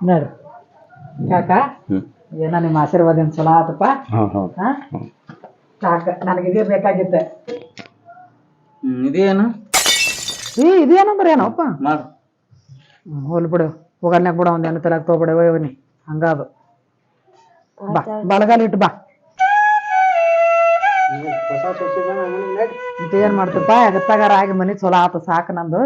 ನೋಡ್ರಿ ಕಾಕ ಏನ ಏನೋ ನಿಮ್ಮ ಆಶೀರ್ವಾದ ಏನ್ ಚಲೋ ಆತಪ್ಪ? ಹಾಂ ಕಾಕ ನನಗೆ ಇದೇ ಬೇಕಾಗಿತ್ತೆ. ಇದೇನು? ಏ ಇದೇನಂದ್ರೆ ಏನಪ್ಪ ಮಾಡು. ಹೋಲ್ ಬಿಡು. ಹೋಗಲ್ನಾಗ ಬಿಡು ಒಂದ್ ಏನು ತಲೆಗೆ ತೊಗೊಬಿಡ ಒಯ್ಯವನಿ ಹಂಗಾದು. ಬಾ ಬಳಗಾಲ ಇಟ್ಟು ಬಾ. ಮತ್ತೆ ಏನ್ ಮಾಡ್ತಪ್ಪ? ಎಗತ್ತಾಗಾರ ಆಗಿ ಮನಿ ಚಲೋ ಆತ ಸಾಕು ನಂದು.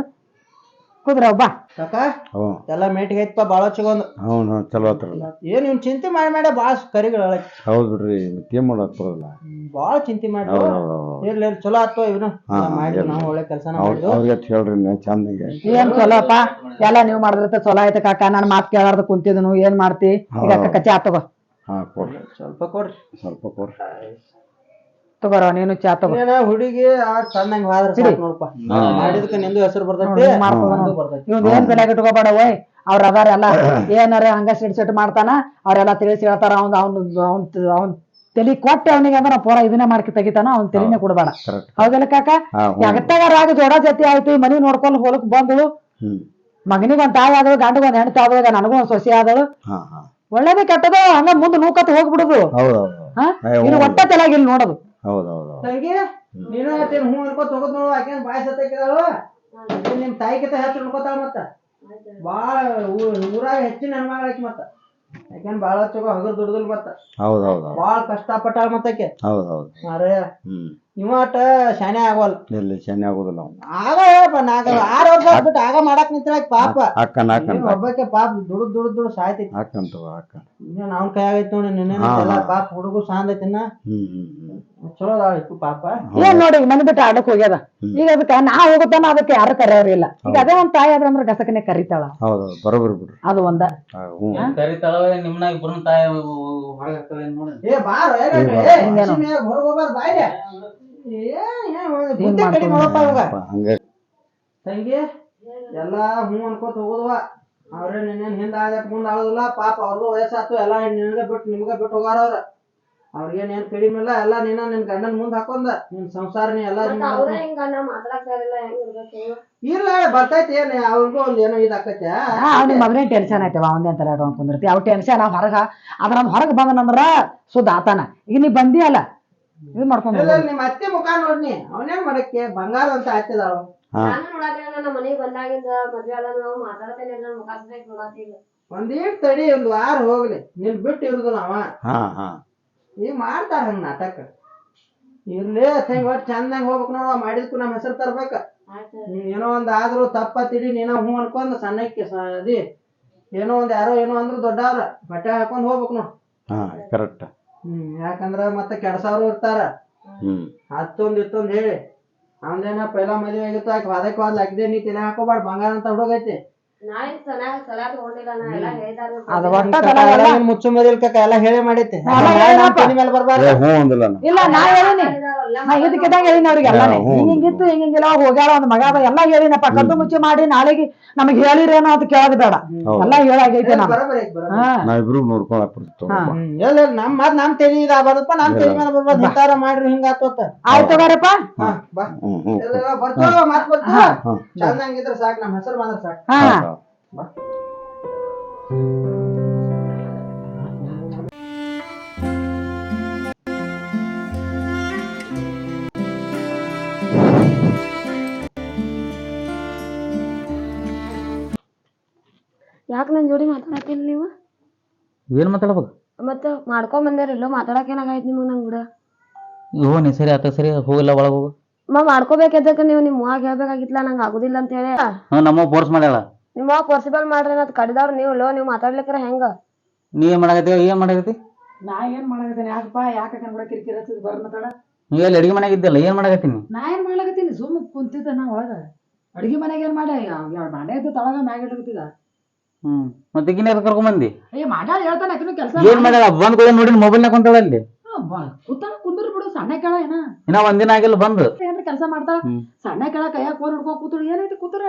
ಕುದ್ರವ್ ಬಾ ಕಾಕ ಹ್ಞೂ. ಎಲ್ಲ ಮೇಟಿಗೆ ಐತಪ್ಪ ಭಾಳ ಚಗೊಂದು ಹ್ಞೂ ಚಲೋ ಆತ್ರಲ್ಲ ಏನ್ ಇವ್ನ್ ಚಿಂತೆ ಮಾಡಿ ಮಾಡಿ ಭಾಳ ಕರಿಗಳು ಹೌದು ಬಿಡ್ರಿ ಮತ್ತೇನು ಮಾಡಕ್ ಬರೋಲ್ಲ ಭಾಳ ಚಿಂತೆ ಮಾಡಿ ಹೌದು ಹೌದು ಹೌದು ಇರ್ಲಿ ಇರ್ಲಿ, ಚಲೋ ಆತ ಇವನು. ಹಾ, ಮಾಡಿ ಇರ್ಲಿ. ನಾವು ಒಳ್ಳೆ ಕೆಲಸನ ಅವ್ರ ಮಾಡಿದ್ವು ಅವ್ರಿಗೆ ಅಷ್ಟ್ ಹೇಳ್ರಿ ನೀವು ಚಂದಂಗೆ. ಏನ್ ಚಲೋಪ್ಪ? ಎಲ್ಲ ನೀವ್ ಮಾಡಿದ್ರೆ ಚಲೋ ಆಯ್ತು ಕಾಕ. ನಾನು ಮಾತು ಕೇಳಾರ್ದ ಕುಂತಿದ್ನು ಏನ್ ಮಾಡ್ತಿ? ಈಗ ಹೌದು. ಅಕ್ಕ ಚಾ ತಗೋ. ಕೊಡ್ರಿ. ಸ್ವಲ್ಪ ಕೊಡ್ರಿ. ಸ್ವಲ್ಪ ಕೊಡ್ರಿ. ತಗೋರ ನೀನು ಚಾ ತಗೋ. ಏನ ಹುಡುಗಿ ಆ ಚಂದಂಗ್ ಹೋದ್ರ ಸಾಕ್ ನೋಡಪ್ಪ. ಮಾಡಿದಕ್ಕೆ ನಿಂದು ಹೆಸರು ಬರ್ತೈತಿ ನೋಡು. ಬರ್ತೈತಿ. ಇವ್ನ್ ಏನ್ ಬೆಲೆ ಇಟ್ಕೋಬೇಡ ಓಯ್. ಅವ್ರ ಅದಾರ ಎಲ್ಲ. ಏನಾರ ಹಂಗ ಸಿಟ್ ಸಿಟ್ ಮಾಡ್ತಾನ ಅವ್ರೆಲ್ಲ ತಿಳಿಸಿ ಹೇಳ್ತಾರ ಅವ್ನ್ ಅವ್ನ್ ಅವ್ನ್ ಅವ್ನ್ ತಲಿ ಕೊಟ್ಟೆ ಅವನಿಗೆ ಅಂದ್ರೆ ಪೂರ ಇದನ್ನೇ ಮಾಡ್ಕಿ ತೆಗಿತಾನ ಅವ್ನ ತಲಿನೇ ಕೊಡಬೇಡ. ಹೌದಲ್ಲ ಕಾಕ? ಎಗತ್ತಾಗಾರ ಆಗ ಜೋಡ ಜೊತೆ ಆಯ್ತು ಈ ಮನಿ ನೋಡ್ಕೊಂಡು ಹೊಲಕ್ ಬಂದಳು. ಮಗನಿಗೆ ಒಂದ್ ತಾಯಿ ಆದಳು ಗಂಡಗ ಒಂದ್ ಹೆಣ್ಣು ತಾವಾಗ ನನಗೂ ಒಂದ್ ಸೊಸೆ ಆದಳು. ಹಾಂ ಹಾಂ. ಒಳ್ಳೇದೇ ಕೆಟ್ಟದು ಹಂಗ ಮುಂದ್ ನೂಕತ್ ಹೋಗ್ಬಿಡುದು. ಹಾ? ಇನ್ನು ಒಟ್ಟ ತಲೆಯಾಗಿ ಇಲ್ಲಿ ನೋಡೋದು. ಹೌದು ಹೌದು ಹೌದು ತಂಗಿ ನೀನು ಹೇಳ್ತೀನಿ ಹ್ಞೂ ಅನ್ಕೋತ ಹೋಗೋದ್ ನೋಡು ಆಕೆ ಬಾಯ್ ಸತ್ತಕ್ಕಿದಾಳು ನಿಮ್ ತಾಯಿ ಕಿತ ಹೆಚ್ಚು ನೋಡ್ಕೋತಾಳ ಮತ್ತ? ಬಾಳ ಊರಾಗ ಹೆಚ್ಚಿನ ಹೆಣ್ಮಗಳ ಆಕಿ ಮತ್ತ. ಯಾಕೆನ್ ಬಾಳ ಚಲೋ ಹಗರ್ ದುಡ್ದಲ್ ಮತ್ತ? ಹೌದು ಹೌದು ಹೌದು. ಬಾಳ ಕಷ್ಟಪಟ್ಟಾಳ ಮತ್ತಕ್ಕೆ ಹೌದು ಹೌದು. ಅರೆ ಹ್ಞೂ ಇವ ಅಟ ಶಾನೆ ಆಗವಲ್ ಇಲ್ಲಿ ಶನಿ ಆಗೋದಿಲ್ಲ ಅವ್ನು. ಆಗ ಹೇಳಪ್ಪ ನಾಗ ಆರು ವರ್ಷ ಆಗ್ಬಿಟ್ಟು ಆಗ ಮಾಡಕ್ ನಿಂತಾಗ ಪಾಪ. ಅಕ್ಕನ ಅಕ್ಕನ ನೀನ್ ಒಬ್ಬಾಕೆ ಪಾಪ ದುಡ್ದು ದುಡ್ದು ದುಡ್ದು ಸಾಯ್ತೈತಿ. ಅಕ್ಕಂತ ಅಕ್ಕ ಇನ್ನೇನ್ ಅವ್ನ ಕೈ ಆಗೈತಿ ನೋಡಿ ನಿನ್ನೆ. ಪಾಪ ಹುಡುಗು ಸಾಂದ್ ಐತಿನ್ನ ಹ್ಞೂ ಹ್ಞೂ ಹ್ಞೂ ಚಲೋ ಅದಾಳಿತ್ತು ಪಾಪ. ಏನ್ ನೋಡಿ ಮನೆ ಬಿಟ್ಟು ಆಡಕ್ ಹೋಗ್ಯದ. ಈಗ ಅದಕ್ಕೆ ನಾ ಹೋಗುತ್ತಾನ ಅದಕ್ಕೆ ಯಾರು ಕರೆಯೋರಿಲ್ಲ ಈಗ ಅದೇ ಒಂದ್ ತಾಯಿ ಆದ್ರ ಅಂದ್ರೆ ಗಸಕನೆ ಕರಿತಾಳ. ಹೌದು ಬರೋಬ್ಬರಿ ಬಿಡ್ರಿ. ಅದು ಒಂದ. ಕರಿತಾಳ ನಿಮ್ನ ಇಬ್ಬರನ್ನ ತಾಯಿ ಹೊರಗೆ ಹಾಕ್ತಾಳೆ ನೋಡಿ ಏ ಬಾರ? ಹೊರಗೆ ಹೋಗ್ಬಾರ್ದು ಬಾಯ್ಲೆ ಏ ಏನ್ ಬುದ್ಧಿ ಏನ್ ಕಡಿಮೆ ನೋಡಪ್ಪ ಇವಾಗ. ಹಂಗೆ. ತಂಗಿ ಎಲ್ಲಾ ಹ್ಞೂ ಅನ್ಕೋತ ಹೋಗುದವ? ಅವ್ರೇ ನಿನ್ನೇನ್ ಹಿಂದ ಆಗತ್ ಮುಂದ ಆಗೋದಿಲ್ಲ ಪಾಪ ಅವ್ರದ್ದು ವಯಸ್ಸಾತು ಎಲ್ಲ ನಿನಗ ಬಿಟ್ಟು ನಿಮ್ಗ ಬಿಟ್ಟು ಹೋಗಾರ ಅವ್ರ. ಅವ್ರಿಗೇನ್ ಏನ್ ಕಡಿಮೆ ಇಲ್ಲ ಎಲ್ಲ ನೀನ ನಿನ್ ಗಂಡನ್ ಮುಂದ್ ಹಾಕೊಂಡ ನಿನ್ ಸಂಸಾರನೇ ಎಲ್ಲ ಅವ್ರೇ ಹಿಂಗ ನಾ ಮಾತಾಡಕ್ತಾರಿಲ್ಲ ಹೆಂಗ್ ಇರ್ಬೇಕು ಹೇಳು? ಇಲ್ಲ ಬರ್ತೈತಿ ಏನ್ ಅವ್ರಿಗೂ ಒಂದ್ ಏನೋ ಇದಾಕೈತೆ ಅವ್ನಿಗೆ ಮೊದಲೇ ಟೆನ್ಷನ್ ಆಯ್ತವ ಅವನೇ ಅಂತ ಇಟ್ಕೊಂಡ್ ಕುಂದಿರ್ತಿ. ಅವ್ ಟೆನ್ಷನ್ ಹೊರಗ ಅದ್ರ ಹೊರಗ್ ಬಂದನಂದ್ರ ಸುದ್ದ ಆತಾನ. ಈಗ ನೀ ಬಂದಿ ಅಲ್ಲ ಇದು ಮಾಡ್ಕೊಂಡ್ ಇಲ್ಲ ನಿಮ್ಮ ಅತ್ತೆ ಮುಖ ನೋಡ್ನಿ ಅವನೇನ್ ಮಾಡಕ್ಕೆ? ಬಂಗಾರ ಅಂತ ಹಾಕಿದಾಳು ಹಾ. ನಾನು ನೋಡಾಕ ನನ್ನ ಮನೆಗ್ ಬಂದಾಗಿಂದ ಮದ್ವೆ ಆದ ನಾವು ಮಾತಾಡ್ತೇನೆ ನನ್ನ ಮುಖ ಒಂದೀಟ್ ತಡಿ ಒಂದ್ ವಾರ ಹೋಗ್ಲಿ ನಿನ್ ಬಿಟ್ಟು ಇರುದಿಲ್ಲ ಅವ. ಹಾ ಹಾ. ಈಗ ಮಾಡ್ತಾರ ಹಂಗ ನಾಟಕ. ಇರ್ಲಿ ಹೆಂಗ್ ಒಟ್ಟು ಚಂದಂಗ ಹೋಗ್ಬೇಕು ನೋಡ ಮಾಡಿದ್ಕು ನಮ್ಮ ಹೆಸರು ತರ್ಬೇಕ. ನೀನ್ ಏನೋ ಒಂದ್ ಆದ್ರೂ ತಪ್ಪ ತಿಳಿ ನೀನ ಹ್ಞೂ ಅನ್ಕೊಂಡ್ ಸಣ್ಣಕ್ಕೆ ಸ- ಅದಿ ಏನೋ ಒಂದ್ ಯಾರೋ ಏನೋ ಅಂದ್ರು ದೊಡ್ಡವ್ರ ಬಟ್ಟೆ ಹಾಕೊಂಡ್ ಹೋಗ್ಬೇಕು ನೋಡ್. ಹಾ ಕರೆಕ್ಟ್ ಹ್ಮ್ ಯಾಕಂದ್ರ ಮತ್ತೆ ಕೆಡ್ಸವ್ರು ಇರ್ತಾರ. ಹ್ಮ್. ಹತ್ತೊಂದ್ ಇತ್ತೊಂದ್ ಹೇಳಿ. ಅವನೇನ ಪೈಲಾ ಮದ್ವೆ ಆಗಿತ್ತು ಆಕೆ ವಾದಕ್ಕೆ ವಾದ್ ಅಗ್ದೆ ನೀ ತಲೆ ಹಾಕೋಬಾರ್ದು ಬಂಗಾರ ಅಂತ ಹುಡುಗೈತಿ. ಅದು ಒಟ್ಟ ಎಲ್ಲ ಹೇಳೇ ಮಾಡೈತಿ. ಮೇಲೆ ಬರ್ಬಾರ್ದು. ಹ್ಞೂ ಅಂದಿಲ್ಲ ನಾ ಇಲ್ಲ ನಾ ಹೇಳಿನಿ. ನಾ ಇದಕ್ಕಿದ್ದಂಗ ಹೇಳಿನಿ ಅವ್ರಿಗೆ ಎಲ್ಲಾನೇ ಹ್ಞೂ. ಹಿಂಗಿತ್ತು ಹಿಂಗಿಲ್ಲ ಹೋಗ್ಯಾಳ ಒಂದ್ ಮಗ ಅದ. ಎಲ್ಲಾ ಹೇಳಿನಪ್ಪ. ಕದ್ದು ಮುಚ್ಚಿ ಮಾಡಿ ನಾಳೆಗೆ ನಮಗ್ ಹೇಳಿರೇನೋ ಅಂತ ಕೇಳೋದ್ ಬೇಡ. ಹೌದು. ಎಲ್ಲಾ ಹೇಳಾಗೈತೆ ನಾನು. ಬರೋಬ್ಬರಿ ಐತಿ, ಬರೋಬ್ಬರಿ. ಹಾ. ನಾ ಇಬ್ರು ನೋಡ್ಕೊಳಕ್ ಬರ್ತೈತೆ ಹ್ಮ್. ಎಲ್ಲ ನಮ್ ಮತ್ ನಮ್ ತಲಿ ಇದಾಗಬಾರ್ದಪ್ಪ ನಮ್ ತೆನಿ ಮೇಲೆ ಬರ್ಬಾರ್ದು. ಇಂತಾರ ಮಾಡ್ರಿ ಹಿಂಗ ಆತೋತ ಆಯ್ತು ತಗೋರಪ್ಪ. ಹಾ ಬಾ. ಎಲ್ಲ ಬರ್ತಾವ ಮಾತ್ ಬರ್ತಾವ ಹಾ. ಚಂದಂಗಿದ್ರ ಸಾಕ್ ನಮ್ ಹೆಸರು ಬಂದ್ರ ಸಾಕ್. ಹಾ. ಯಾಕೆ ನನ್ನ ಜೋಡಿ ಮಾತಾಡತ್ತಿಲ್ಲ ನೀವು? ಏನು ಮಾತಾಡ್ಬೇಕು ಮತ್ತೆ ಮಾಡ್ಕೊಂಡ್ ಬಂದಿರಲ್ಲ ಮಾತಾಡಕ್ ಏನಾಗೈತಿ ನಿಮ್ಗೆ ನಂಗೆ ಬಿಡ. ಇವು ನೀ ಸರಿ ಆತ ಸರಿ ಹೋಗಿಲ್ಲ ಒಳಗೆ ಹೋಗು. ಮ ಮಾಡ್ಕೋಬೇಕಿದ್ದಕ್ಕೆ ನೀವು? ನಿಮ್ಮ ಹೇಳ್ಬೇಕಾಗಿತ್ತಲ್ಲ ನಂಗೆ ಆಗುದಿಲ್ಲ ಅಂತ ಹೇಳಿ. ನಮ್ಮ ಫೋರ್ಸ್ ಮಾಡ್ಯಾಳ. ನಿಮ್ಮ ಅವ್ವ ಪಾಸಿಬಲ್ ಮಾಡ್ರಿ ಅನ್ನೋದ್ ಕಡಿದವ್ರು ನೀವು ಲೋ ನೀವು ಮಾತಾಡ್ಲಿಕ್ರ ಹೆಂಗ? ನೀ ಏನ್ ಮಾಡಾಕತ್ತಿ ಏನ್ ಮಾಡಾಕತ್ತಿ? ನಾ ಏನ್ ಮಾಡಕತ್ತೀನಿ ಯಾಕಪ್ಪ ಯಾಕ ಕನ್ಬಿಡ ಕಿರಿಕಿರಿ ಹಚ್ಚಿದ್ ಬರ್ ಮಾತಾಡ ನೀ ಎಲ್ಲಿ ಅಡಿಗೆ ಮನೆಗೆ ಇದ್ದಲ್ಲ ಏನ್ ಮಾಡಾಕತ್ತೀನಿ? ನಾ ಏನ್ ಮಾಡ್ಲಕತ್ತೀನಿ ಸುಮ್ ಕುಂತಿದ್ದ ನಾ ಒಳಗ. ಅಡಿಗೆ ಮನೆಗೆ ಏನ್ ಮಾಡ್ಯ ಎರಡು ಬಾಂಡೆ ಇದ್ದು ತಳಗ ಮ್ಯಾಗ ಇಡ್ಲಕತ್ತಿದ ಹ್ಮ್ ಮತ್ತೆ ಈಗಿನ ಕರ್ಕೊಂಡ್ ಬಂದಿ? ಅಯ್ಯ ಮಾಡ್ಯಾಳ ಹೇಳ್ತಾನೆ ಆಕಿನೂ ಕೆಲಸ ಏನ್ ಮಾಡ್ಯಾಳ. ಬಂದ್ ಕೂಡ ನೋಡಿ ಮೊಬೈಲ್ನಾಗ ಕುಂತಾಳ ಅಲ್ಲಿ. ಕೂತಾನ ಕುಂದ್ರ ಬಿಡು ಸಣ್ಣ ಕೇಳ ಏನ? ಇನ್ನ ಒಂದಿನ ಆಗಿಲ್ಲ ಬಂದು. ಏನ್ರ ಕೆಲಸ ಮಾಡ್ತಾಳ? ಸಣ್ಣ ಕೇಳ ಕೈಯಾಗ ಫೋನ್ ಹಿಡ್ಕೊ ಕೂತಳು ಏನೈತಿ ಕೂತ್ರ?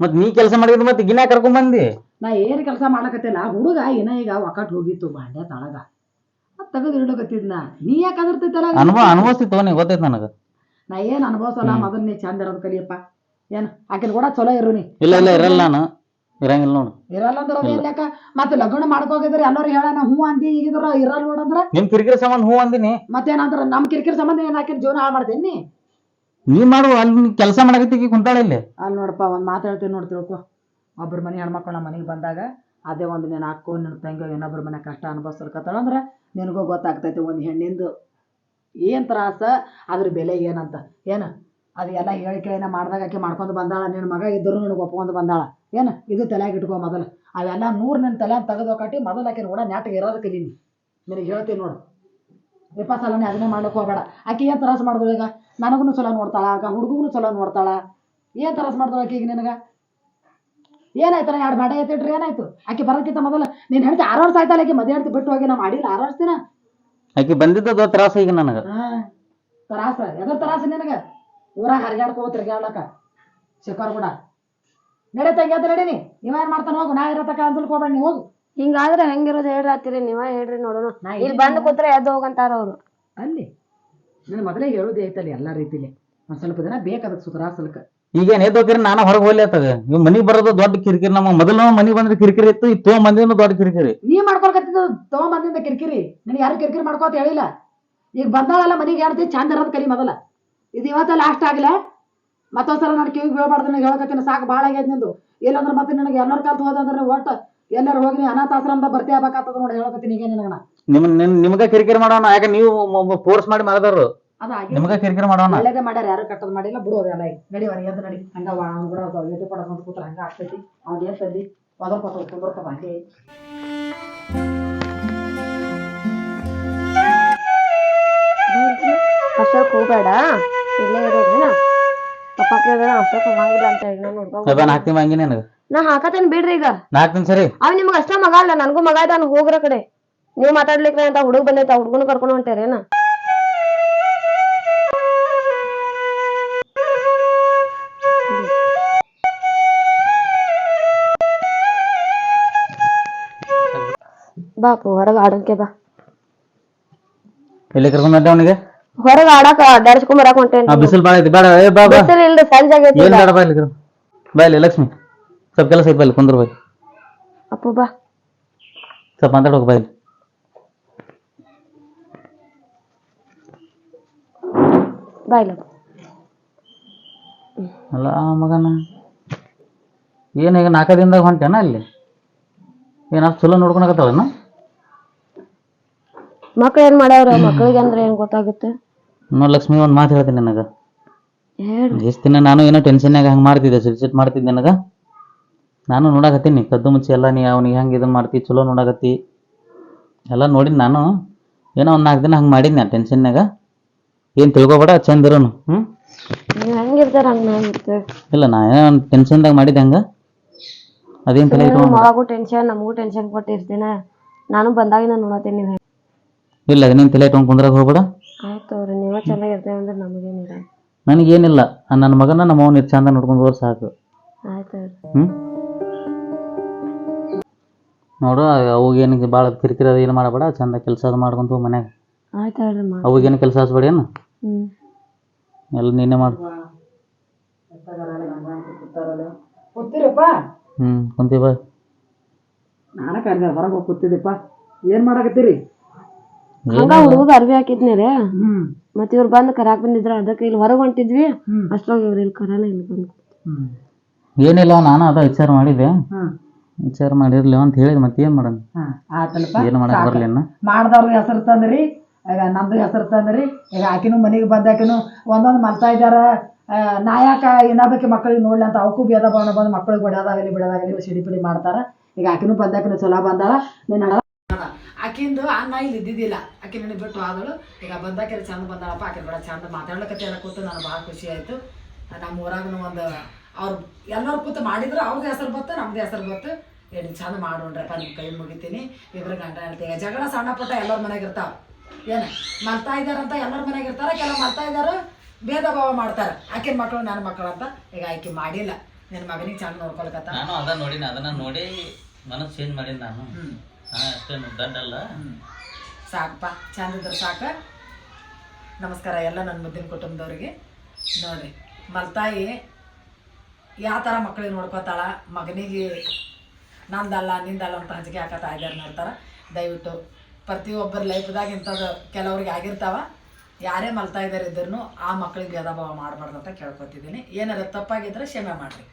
ಮತ್ ನೀ ಕೆಲಸ ಮಾಡಿದ್ರೆ ಮತ್ತೆ ಗಿನ ಕರ್ಕೊಂಡ್ ಬಂದಿ? ನಾ ಏನ್ ಕೆಲಸ ಮಾಡಕತ್ತಿಲ್ಲ ಹುಡುಗ ಏನ ಈಗ ಒಕ್ಕಟ್ ಹೋಗಿತ್ತು ಬಾಂಡೆ ತಳಗ. ಅದ್ ತೆಗೆದು ಇಡಕತ್ತಿದ್ನ ನೀ ಯಾಕೆ ಅದರ್ತೈತಲ್ಲ ಅನುಭವ ಅನುಭವಿಸ್ತಿತ್ತು ನೀ ಗೊತ್ತೈತ್ ನನಗ. ನಾ ಏನ್ ಅನುಭವಿಸಲ್ಲ ಮೊದಲ್ ನೀ ಚಂದ ಇರೋದ್ ಕಲಿಯಪ್ಪ. ಏನ್ ಆಕಿನ ಕೂಡ ಚಲೋ ಇರು ನೀ. ಇಲ್ಲ ಇಲ್ಲ ಇರಲ್ಲ ನಾನು. ಇರಂಗಿಲ್ಲ ನೋಡು. ಇರಲ್ಲ ಅಂದ್ರೆ ಲೆಕ್ಕ? ಮತ್ತೆ ಲಗ್ನ ಮಾಡ್ಕೋಗಿದ್ರೆ ಎಲ್ಲರೂ ಹೇಳಣ ಹೂ ಅಂದಿ ಈಗಿದ್ರ ಇರಲ್ಲ ನೋಡಂದ್ರ ನಿಮ್ ಕಿರಿಕಿರಿ ಸಂಬಂಧ ಹೂ ಅಂದಿನಿ. ಮತ್ತೇನಂದ್ರ ನಮ್ ಕಿರಿಕಿರಿ ಸಂಬಂಧ ಏನ್ ಹಾಕಿನ ಜೀವನ ಹಾಳು ಮಾಡ್ತೇನಿ ನೀ ಮಾಡು, ಅಲ್ಲಿ ಕೆಲಸ ಮಾಡಕತ್ತಿ ಕುಂತಾಳೆ ಇಲ್ಲಿ. ಅಲ್ಲಿ ನೋಡಪ್ಪ, ಒಂದು ಮಾತು ಹೇಳ್ತೀನಿ ನೋಡಿ ತಿಳ್ಕೊ. ಒಬ್ರ ಮನೆ ಹೆಣ್ಮಕ್ಳು ನಮ್ಮ ಮನೆಗೆ ಬಂದಾಗ ಅದೇ ಒಂದು ನೀನು ಅಕ್ಕೋ ನಿನ್ನ ತಂಗಿ ಇನ್ನೊಬ್ಬರ ಮನೆ ಕಷ್ಟ ಅನುಭವಿಸ್ಲಿಕತ್ತಾಳ ಅಂದ್ರೆ ನಿನಗೂ ಗೊತ್ತಾಗ್ತೈತಿ ಒಂದು ಹೆಣ್ಣಿಂದು ಏನು ತ್ರಾಸ, ಅದ್ರ ಬೆಲೆ ಏನಂತ. ಏನು? ಅದು ಎಲ್ಲ ಹೇಳಿಕೆನ ಮಾಡ್ದಾಗ ಆಕೆ ಮಾಡ್ಕೊಂಡು ಬಂದಾಳ ನಿನ್ನ ಮಗ ಇದ್ದರೂ ನಿನಗೆ ಒಪ್ಕೊಂಡು ಬಂದಾಳ. ಏನು? ಇದು ತಲೆಯಾಗಿ ಇಟ್ಕೋ ಮೊದಲು. ಅವೆಲ್ಲ ನೂರು ನಿನ್ನ ತಲೆ ತೆಗೆದು ಕಟ್ಟಿ ಮೊದಲು ಆಕೆ ನೋಡ ನೆಟ್ಟಗೆ ಇರೋದು ಕಲೀನಿ ನಿನಗೆ ಹೇಳ್ತೀನಿ ನೋಡು. ಇಪ್ಪ ಸಲನೇ ಅದನ್ನೇ ಮಾಡ್ಲಿಕ್ಕೆ ಹೋಗಬೇಡ. ಆಕೆ ಏನು ತ್ರಾಸ ಮಾಡಿದ್ರು ಈಗ? ನನಗೂ ಚಲೋ ನೋಡ್ತಾಳ ಆಗ ಹುಡುಗಗೂ ಚಲೋ ನೋಡ್ತಾಳ. ಏನು ತರಸ್ ಮಾಡ್ತಾಳ ಆಕೆ ಈಗ ನಿನಗೆ? ಏನಾಯ್ತು ಎರಡು ಬಾಡೆ ಎತ್ತಿಟ್ರಿ ಏನಾಯ್ತು? ಆಕೆ ಬರೋಕ್ಕಿಂತ ಮೊದಲು ನೀನು ಹೇಳ್ತಿ ಆರು ವರ್ಷ ಆಯ್ತಲ್ಲ ಆಕೆ ಮದುವೆ ಹೇಳ್ತಿ ಬಿಟ್ಟು ಹೋಗಿ ನಾ ಮಾಡಿಲ್ಲ ಆರು ವರ್ಷ ದಿನ ಆಕಿ ಬಂದಿದ್ದದ ತ್ರಾಸ ಈಗ ನನಗ. ತರಾಸ ತ್ರಾಸ ಎದ್ರ ತ್ರಾಸ ನಿನಗೆ? ಊರಾಗ ಹರಿಗಾಡ್ಕೋ ತಿರ್ಗಾಡ್ಲಕ್ಕ ಸಿಕ್ಕೋರ್ ಕೂಡ. ನಡೆ ಎದ್ದು ನಡೀನಿ. ಏನ್ ಮಾಡ್ತಾನೆ ಹೋಗು ನಾ ಇರತಕ್ಕ ಅಂದ್ಲಕ್ ಹೋಗ್ಬೇಡ ನೀವು ಹೋಗು. ಹಿಂಗಾದ್ರೆ ಹೆಂಗಿರೋದು ಹೇಳ್ರಿ ನೀವ ಹೇಳ್ರಿ ನೋಡೋಣ. ನಾ ಇಲ್ಲಿ ಬಂದ್ ಕೂತ್ರೆ ಎದ್ದು ಹೋಗಂತಾರ ಅವ್ರು. ಅಲ್ಲಿ? ನಾನು ಮೊದಲೇ ಹೇಳೋದೇ ಐತಲ್ಲಿ ಎಲ್ಲ ರೀತಿಲಿ. ಒಂದ್ ಸ್ವಲ್ಪ ದಿನ ಬೇಕದಕ್ಕೆ ಸುತರಾಸಲ್ಕ ಈಗೇನ್ ಈಗ ಹೋಗಿರಿ ನಾನು ಹೊರಗೆ ಹೋಗ್ಲಿ ಆತದ ಇವ್ ಮನಿಗ್ ಬರೋದು ದೊಡ್ಡ ಕಿರಿಕಿರಿ. ನಮ್ಮ ಮೊದಲು ಮನಿಗ್ ಬಂದ್ರೆ ಕಿರಿಕಿರಿ ಇತ್ತು ಈ ತೋ ಮಂದಿನೂ ದೊಡ್ಡ ಕಿರಿಕಿರಿ. ನೀ ಮಾಡ್ಕೊಳಕತ್ತಿದ್ದು ತಗೊಂಬಂದಿಂದ ಕಿರಿಕಿರಿ. ನನಗೆ ಯಾರು ಕಿರಿಕಿರಿ ಮಾಡ್ಕೋತ ಹೇಳಿಲ್ಲ. ಈಗ ಬಂದಾಳಲ್ಲ ಮನೆಗೆ ಹೇಳ್ತಿ ಚಂದ ಇರೋದು ಕಲಿ ಮೊದಲ. ಇದು ಇವತ್ತ ಲಾಸ್ಟ್ ಆಗ್ಲ ಮತ್ತೊಂದ್ಸಲ ನಾನು ಕಿವಿ ಬೀಳ್ಬಾರ್ದು ನನಗೆ ಹೇಳಕತ್ತೀನಿ ಸಾಕು ಭಾಳ ಆಗ್ಯದ ನಿಂದು. ಇಲ್ಲಾಂದ್ರೆ ಮತ್ತೆ ನನಗೆ ಎಲ್ಲರ ಕಲ್ತು ಹೋದಂದ್ರೆ ಒಟ್ಟ ಎಲ್ಲರೂ ಹೋಗಿ ನೀ ಅನಾಥಾಶ್ರಮದ ಬರ್ತಿ ಆಗ್ಬೇಕಾಗ್ತದ ನೋಡಿ ಹೇಳಕತ್ತೀನಿ ಈಗ ನಿನಗೆ ನಾ ನಿಮ್ ನಿಮ್ ನಿಮ್ಗ ಕಿರಿಕಿರಿ ಮಾಡೋಣ ಯಾಕೆ ನೀವು ಫೋರ್ಸ್ ಮಾಡಿ ಮಾಡಿದಾರು ಅದಾಗಿ ನಿಮ್ಗ ಕಿರಿಕಿರಿ ಮಾಡೋಣ. ಅಲ್ಲೇ ಮಾಡ್ಯಾರ ಯಾರು ಕಟ್ಟದ್ ಮಾಡಿಲ್ಲ ಬಿಡು ಅದೆಲ್ಲ ಈಗ. ನಡಿ ಅವ್ರಿಗೆ ಎದ್ದು ನಡಿ. ಹಂಗ ಅವ್ನು ಕೂಡ ಪಡ್ಕೊಂತ ಕೂತ್ರ ಹಂಗ ಆಗ್ತೈತಿ. ಅವ್ನು ಏನ್ ಸದ್ದಿ? ಪದ ಪದ ಕುಂದ್ರಕ ಹಂಗೆ ಅಷ್ಟಕ್ಕೆ ಹೋಗ್ಬೇಡ ಇಲ್ಲೇ ಇರೋದೇನ ಪಪ್ಪ ಕೇಳಿದ್ರೆ ಅಷ್ಟಕ್ಕೆ ಹೋಗಂಗಿಲ್ಲ ಅಂತ ಹೇಳಿ ನಾನು ನಾಲ್ಕು ಹಂಗೆ ನನಗ? ನಾ ಹಾಕತೇನ್ ಬಿಡ್ರಿ ಈಗ. ನಾಲ್ಕು ಸರಿ? ಅವ್ ನಿಮ್ಗೆ ಅಷ್ಟ ಮಗ ಅಲ್ಲ ನನಗೂ ಮಗ ಇದ್ದಾನ ಹೋಗ್ರ ಕಡೆ. ನೀವ್ ಮಾತಾಡ್ಲಿಕ್ಕೆ ಅಂತ ಹುಡುಗ ಬಂದೈತ ಹುಡುಗನ ಕರ್ಕೊಂಡು ಹೊಂಟೇರೇನ? ಬಾಪು ಹೊರಗ ಆಡೋಕೆ ಬಾ. ಎಲ್ಲಿ ಕರ್ಕೊಂಡ್ ಬಂದೆ ಅವನಿಗೆ? ಹೊರಗ ಆಡಾಕ ಅಡ್ಡಾಡ್ಸ್ಕೊಂಡ್ ಬರಾಕ್ ಹೊಂಟೇನ್ ಬಿಸಿಲು ಬಾಳ ಐತಿ ಬೇಡ ಏ ಬಾ ಬಾ. ಬಿಸಿಲು ಇಲ್ದ ಸಂಜೆ ಆಗೈತಿ ಏನ್ ಬೇಡ ಬಾ ಇಲ್ಲಿ ಕರ್ಕೊಂಡ್. ಬಾ ಇಲ್ಲಿ ಲಕ್ಷ್ಮಿ. ಸ್ವಲ್ಪ ಕೆಲಸ ಐತಿ ಬಾ ಇಲ್ಲಿ ಕುಂದ್ರ ಬಾ ಇಲ್ಲಿ. ಅಪ್ಪು ಬಾ. ಸ್ವಲ್ಪ ಮಾತಾಡೋಕೆ ಬಾ ಇಲ್ಲಿ. ಬಾ ಇಲ್ಲ ಅಲ್ಲ ಆ ಮಗನ. ಏನು ಈಗ ನಾಲ್ಕು ದಿನದಾಗ ಹೊಂಟೇನ ಅಲ್ಲಿ? ಏನಾದ್ರು ಚಲೋ ನೋಡ್ಕೊಳಕತ್ತಾಳನ ಮಕ್ಳು ಏನ್ ಮಾಡ್ಯಾವ್ರ? ಮಕ್ಳಿಗೆ ಅಂದ್ರೆ ಏನ್ ಗೊತ್ತಾಗುತ್ತೆ? ನೋಡ್ ಲಕ್ಷ್ಮಿ ಒಂದು ಮಾತು ಹೇಳ್ತೀನಿ ನನಗ. ಹೇಳು. ಎಷ್ಟು ದಿನ ನಾನು ಏನೋ ಟೆನ್ಷನ್ನಾಗ ಹಂಗೆ ಮಾಡ್ತಿದ್ದೆ ಸಿಟ್ ಸಿಟ್ ಮಾಡ್ತಿದ್ದೆ ನನಗ. ನಾನು ನೋಡಾಕತ್ತೀನಿ ಕದ್ದು ಮುಚ್ಚಿ ಎಲ್ಲ ನೀ ಅವ್ನಿಗೆ ಹೆಂಗೆ ಇದನ್ನ ಮಾಡ್ತಿ ಚಲೋ ನೋಡಾಕತ್ತಿ. ಎಲ್ಲ ನೋಡಿದ್ ನಾನು. ಏನೋ ಒಂದು ನಾಲ್ಕು ದಿನ ಹಂಗೆ ಮಾಡಿದ್ನಿ ಟೆನ್ಷನ್ನಾಗ ಏನು ತಿಳ್ಕೊಬೇಡ ಚಂದ ಇರೋನು. ಹ್ಞೂ ನೀವ್ ಹೆಂಗಿರ್ತಾರ ಹಂಗ ನಾವ್ ಇಲ್ಲ ನಾ ಏನೋ ಒಂದು ಟೆನ್ಷನ್ದಾಗ ಮಾಡಿದ್ದೆ ಹಂಗ. ಅದೇನ್ ತಲೆ ಇಟ್ಕೊಂಡು ಟೆನ್ಷನ್ ನಮಗೂ ಟೆನ್ಷನ್ ಕೊಟ್ಟಿರ್ತೀನ. ನಾನು ಬಂದಾಗಿನ ನೋಡತ್ತೀನಿ ನೀವ್ ಹೆಂಗ್- ಇಲ್ಲ ಅದೇನೇನು ತಲೆ ಇಟ್ಕೊಂಡ್ ಕುಂದ್ರಾಗ ಹೋಗ್ಬೇಡ. ಆಯ್ತು ಅವ್ರಿ ನೀವ ಚೆನ್ನಾಗಿರ್ತೇವೆ ಅಂದ್ರೆ ನಮಗೇನಿಲ್ಲ. ನನಗೇನಿಲ್ಲ ನನ್ನ ಮಗನ ನಮ್ಮ ಅವ್ನ ಚಂದ ನೋಡ್ಕೊಂಡು ಹೋದ್ರೆ ಸಾಕು. ಆಯ್ತು ನೋಡು ಅವಾಗೇನು ಭಾಳ ಕಿರಿಕಿರಿ ಅದು ಏನು ಮಾಡಬೇಡ ಚಂದ ಕೆಲಸ ಅದು ಮಾಡ್ಕೊಂತ ಮನ್ಯಾಗ. ಆಯ್ತು ಹೇಳ್ರಿ ಮಾ. ಅವಾಗೇನು ಕೆಲಸ ಹಚ್ಬೇಡಿ ಏನು? ಹ್ಮ್. ಎಲ್ಲ ನೀನೇ ಮಾಡು. ಕೂತಿರಪ್ಪ. ಹ್ಞೂ ಕುಂತಿ ಬಾ. ನಾನ ಕರ್ದ ಹೊರಗೆ ಹೋಗಿ ಕೂತಿದ್ದಪ್ಪ. ಏನ್ ಮಾಡಕತ್ತೀರಿ? ಹಂಗ ಅರ್ವಿ ಹಾಕಿದ್ನೇರೆ ಹ್ಮ್. ಮತ್ ಇವ್ರು ಬಂದ್ ಕರಾಕ್ ಬಂದಿದ್ರ ಅದಕ್ಕೆ ಇಲ್ಲಿ ಹೊರಗ್ ಹೊಂಟಿದ್ವಿ. ಅಷ್ಟ್ರಾಗ ಇವ್ರು ಇಲ್ಲಿ ಕರಾನ ಇಲ್ಲಿ ಬಂದ್ ಏನಿಲ್ಲ ನಾನು ಅದ ವಿಚಾರ ಮಾಡಿದ್ದೆ. ವಿಚಾರ ಮಾಡಿರ್ಲಿ ಅಂತ ಹೇಳಿದ್ ಮತ್ತೆ ಏನು ಮಾಡೋಣ ಆತಲ್ಪ ಏನು ಮಾಡಕ್ ಬರ್ಲಿ ಮಾಡ್ದವ್ರಿಗೆ ಹೆಸರು ತಂದ್ರಿ. ಈಗ ನಮ್ದು ಹೆಸರು ತಂದ್ರಿ. ಈಗ ಆಕಿನೂ ಮನೆಗೆ ಬಂದಾಕಿನೂ ಒಂದೊಂದು ಮಲ್ತಾ ಇದ್ದಾರ. ನಾ ಯಾಕ ಇನ್ನೊಬ್ಬಕ್ಕೆ ಮಕ್ಕಳಿಗೆ ನೋಡ್ಲಿ ಅಂತ ಅವಕ್ಕೂ ಭೇದ ಭಾವನ ಬಂದು ಮಕ್ಕಳಿಗೆ ಬಿಡೋದಾಗಲಿ ಬಿಡೋದಾಗಲಿ ಸಿಡಿ ಪಿಡಿ ಮಾಡ್ತಾರ. ಈಗ ಆಕಿನೂ ಬಂದಾಕಿನೂ ಚಲೋ ಬಂದಾಳ. ನೀನು ಆಕಿಂದು ಅನ್ನ ಇಲ್ಲಿ ಇದ್ದಿದ್ದಿಲ್ಲ. ಆಕಿ ನನಗೆ ಬಿಟ್ಟು ಆದಳು ಈಗ ಬಂದಾಕಿರ ಚಂದ ಬಂದಾಳಪ್ಪ. ಆಕೆ ಬೇಡ ಚಂದ ಮಾತಾಡ್ಲಿಕ್ಕೆ ಎಲ್ಲ ಕೂತು ನನಗೆ ಭಾಳ ಖುಷಿ ಆಯ್ತು. ನಮ್ಮ ಊರಾಗನು ಒಂದು ಅವ್ರು ಎಲ್ಲರೂ ಕೂತು ಮಾಡಿದ್ರು. ಅವ್ರದ್ದು ಹೆಸರು ಬತ್ತು ನಮ್ದು ಹೆಸರು ಬತ್ತು ಏನು ಚಂದ ಮಾಡೋಣ್ರಪ್ಪ ನಿಮ್ಮ ಕೈ ಮುಗಿತೀನಿ. ಇಬ್ಬರು ಗಂಟ ಹೇಳ್ತೀವಿ ಜಗಳ ಸಣ್ಣ ಪುಟ್ಟ ಎಲ್ಲರ ಮನೆಗೆ ಇರ್ತಾವ. ಏನು ಮಲ್ತಾ ಇದ್ದಾರಂತ ಎಲ್ಲರ ಮನೆಗೆ ಇರ್ತಾರ ಕೆಲವು ಮಲ್ತಾ ಇದ್ದಾರು ಭೇದ ಭಾವ ಮಾಡ್ತಾರೆ. ಆಕಿನ ಮಕ್ಕಳು ನನ್ನ ಮಕ್ಕಳು ಅಂತ ಈಗ ಆಕೆ ಮಾಡಿಲ್ಲ. ನಿನ್ನ ಮಗನಿಗೆ ಚಂದ ನೋಡ್ಕೊಳಕತ್ತ. ನಾನು ಅದ ನೋಡಿನ ಅದನ್ನ ನೋಡಿ ಮನಸ್ಸು ಚೇಂಜ್ ಮಾಡೀನಿ ನಾನು. ಅಷ್ಟೇನು ದಡ್ಡಲ್ಲ. ಸಾಕಪ್ಪ ಚಂದ ಇದ್ರೆ ಸಾಕ. ನಮಸ್ಕಾರ ಎಲ್ಲ ನನ್ನ ಮುದ್ದಿನ ಕುಟುಂಬದವ್ರಿಗೆ. ನೋಡ್ರಿ ಮಲ್ತಾಯಿ ಯಾವ ಥರ ಮಕ್ಕಳಿಗೆ ನೋಡ್ಕೋತಾಳ ಮಗನಿಗೆ ನಂದಲ್ಲ ನಿಂದಲ್ಲ ಅಂತ ಹಂಚಿಕೆ ಹಾಕತ್ತ ಇದ್ದಾರೆ ನೋಡ್ತಾರೆ. ದಯವಿಟ್ಟು ಪ್ರತಿಯೊಬ್ಬರ ಲೈಫ್ದಾಗ ಇಂಥದ್ದು ಕೆಲವ್ರಿಗೆ ಆಗಿರ್ತಾವ. ಯಾರೇ ಮಲ್ತಾ ಇದ್ದಾರೆ ಇದ್ರೂ ಆ ಮಕ್ಕಳಿಗೆ ಭೇದಭಾವ ಮಾಡಬಾರ್ದು ಅಂತ ಕೇಳ್ಕೊತಿದ್ದೀನಿ. ಏನಾರ ತಪ್ಪಾಗಿದ್ರೆ ಕ್ಷಮೆ ಮಾಡಿರಿ.